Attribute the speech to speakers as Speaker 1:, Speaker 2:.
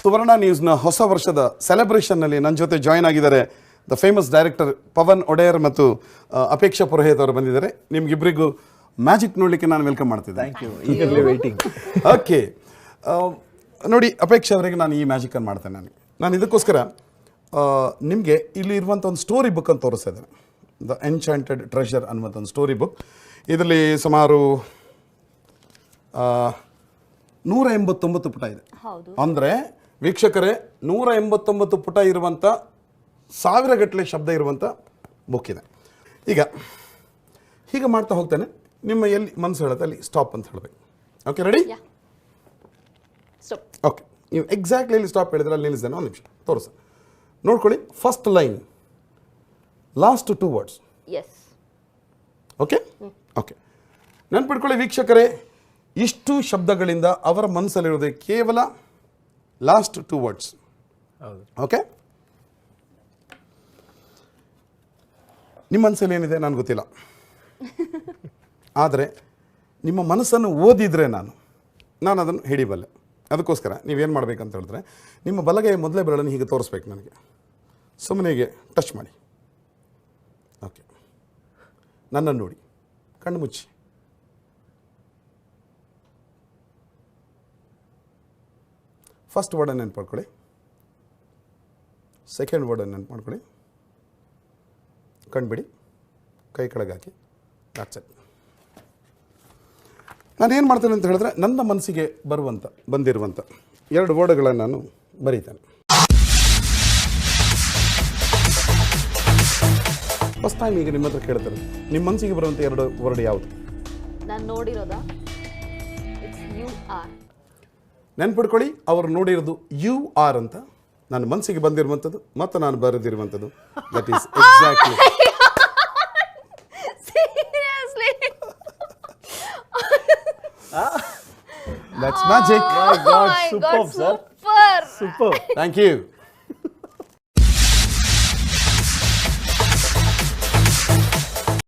Speaker 1: ಸುವರ್ಣ ನ್ಯೂಸ್ನ ಹೊಸ ವರ್ಷದ ಸೆಲೆಬ್ರೇಷನ್ನಲ್ಲಿ ನನ್ನ ಜೊತೆ ಜಾಯ್ನ್ ಆಗಿದ್ದಾರೆ the famous director Pavan Wadeyar ಮತ್ತು ಅಪೇಕ್ಷಾ ಪುರೋಹಿತ್ ಅವರು ಬಂದಿದ್ದಾರೆ. ನಿಮ್ಗಿಬ್ಬರಿಗೂ ಮ್ಯಾಜಿಕ್ ನೋಡಲಿಕ್ಕೆ ನಾನು ವೆಲ್ಕಮ್ ಮಾಡ್ತಿದ್ದೆ
Speaker 2: ಥ್ಯಾಂಕ್ ಯು ಈಗಲೇ ವೇಟಿಂಗ್
Speaker 1: ಓಕೆ ನೋಡಿ ಅಪೇಕ್ಷಾ ಅವರಿಗೆ ನಾನು ಈ ಮ್ಯಾಜಿಕನ್ನು ಮಾಡ್ತೇನೆ ನನಗೆ ನಾನು ಇದಕ್ಕೋಸ್ಕರ ನಿಮಗೆ ಇಲ್ಲಿ ಇರುವಂಥ ಒಂದು ಸ್ಟೋರಿ ಬುಕ್ ಅಂತ ತೋರಿಸ್ತಾ ಇದ್ದೇನೆ. ದ ಎನ್ಚಾಂಟೆಡ್ ಟ್ರೆಷರ್ ಅನ್ನುವಂಥ ಒಂದು ಸ್ಟೋರಿ ಬುಕ್ ಇದರಲ್ಲಿ ಸುಮಾರು ನೂರ ಎಂಬತ್ತೊಂಬತ್ತು ಪುಟ ಇದೆ.
Speaker 3: ಹೌದು.
Speaker 1: ಅಂದರೆ ವೀಕ್ಷಕರೇ ನೂರ ಎಂಬತ್ತೊಂಬತ್ತು ಪುಟ ಇರುವಂಥ ಸಾವಿರಗಟ್ಟಲೆ ಶಬ್ದ ಇರುವಂಥ ಬುಕ್ ಇದೆ ಈಗ ಹೀಗೆ ಮಾಡ್ತಾ ಹೋಗ್ತೇನೆ. ನಿಮ್ಮ ಎಲ್ಲಿ ಮನಸ್ಸು ಹೇಳುತ್ತೆ ಅಲ್ಲಿ ಸ್ಟಾಪ್ ಅಂತ ಹೇಳಬೇಕು. ಓಕೆ ರೆಡಿ ಓಕೆ ನೀವು ಎಕ್ಸಾಕ್ಟ್ಲಿ ಇಲ್ಲಿ ಸ್ಟಾಪ್ ಹೇಳಿದ್ರೆ ಅಲ್ಲಿ ನಿಲ್ಲಿಸ್ದೆ ಒಂದು ನಿಮಿಷ ತೋರಿಸ ನೋಡ್ಕೊಳ್ಳಿ first line last two words
Speaker 3: yes
Speaker 1: okay okay ನೆನ್ಪಿಟ್ಕೊಳ್ಳಿ ವೀಕ್ಷಕರೇ ಇಷ್ಟು ಶಬ್ದಗಳಿಂದ ಅವರ ಮನಸ್ಸಲ್ಲಿರೋದು ಕೇವಲ ಲಾಸ್ಟ್ ಟೂ ವರ್ಡ್ಸ್
Speaker 2: ಹೌದು.
Speaker 1: ಓಕೆ ನಿಮ್ಮ ಮನಸ್ಸಲ್ಲಿ ಏನಿದೆ ನನಗೆ ಗೊತ್ತಿಲ್ಲ. ಆದರೆ ನಿಮ್ಮ ಮನಸ್ಸನ್ನು ಓದಿದರೆ ನಾನು ನಾನು ಅದನ್ನು ಹಿಡಿಬಲ್ಲೆ ಅದಕ್ಕೋಸ್ಕರ ನೀವೇನು ಮಾಡಬೇಕಂತ ಹೇಳಿದ್ರೆ ನಿಮ್ಮ ಬಲಗೈ ಮೊದಲೇ ಬೆರಳನ್ನು ಹೀಗೆ ತೋರಿಸ್ಬೇಕು ನನಗೆ. ಸುಮ್ಮನೆಗೆ ಟಚ್ ಮಾಡಿ. ಓಕೆ ನನ್ನನ್ನು ನೋಡಿ ಕಣ್ಣು ಮುಚ್ಚಿ. ಫಸ್ಟ್ ವರ್ಡನ್ನು ನೆನ್ಪು ಮಾಡ್ಕೊಳ್ಳಿ ಸೆಕೆಂಡ್ ವರ್ಡನ್ನು ನೆನ್ಪು ಮಾಡ್ಕೊಳ್ಳಿ ಕಣ್ಬಿಡಿ. ಕೈ ಕೆಳಗೆ ಹಾಕಿ. It. ನಾನು ಏನು ಮಾಡ್ತೇನೆ ಅಂತ ಹೇಳಿದ್ರೆ ನನ್ನ ಮನಸ್ಸಿಗೆ ಬರುವಂಥ ಬಂದಿರುವಂಥ ಎರಡು ವರ್ಡ್ಗಳನ್ನು ನಾನು ಬರೀತೇನೆ. ಫಸ್ಟ್ ಟೈಮ್ ಈಗ ನಿಮ್ಮ ಹತ್ರ ಕೇಳ್ತಾರೆ ನಿಮ್ಮ ಮನಸ್ಸಿಗೆ ಬರುವಂಥ ಎರಡು ವರ್ಡ್ ಯಾವುದು?
Speaker 3: ನಾನು ನೋಡಿರೋದಾ? ಇಟ್ಸ್ ಯು ಆರ್
Speaker 1: ನೆನ್ಪಿಡ್ಕೊಳ್ಳಿ ಅವ್ರು ನೋಡಿರೋದು ಯು ಆರ್ ಅಂತ. ನನ್ನ ಮನಸ್ಸಿಗೆ ಬಂದಿರುವಂಥದ್ದು ಮತ್ತು ನಾನು ಬರೆದಿರುವಂಥದ್ದು. That is exactly
Speaker 3: seriously
Speaker 1: that's magic
Speaker 2: super
Speaker 1: thank you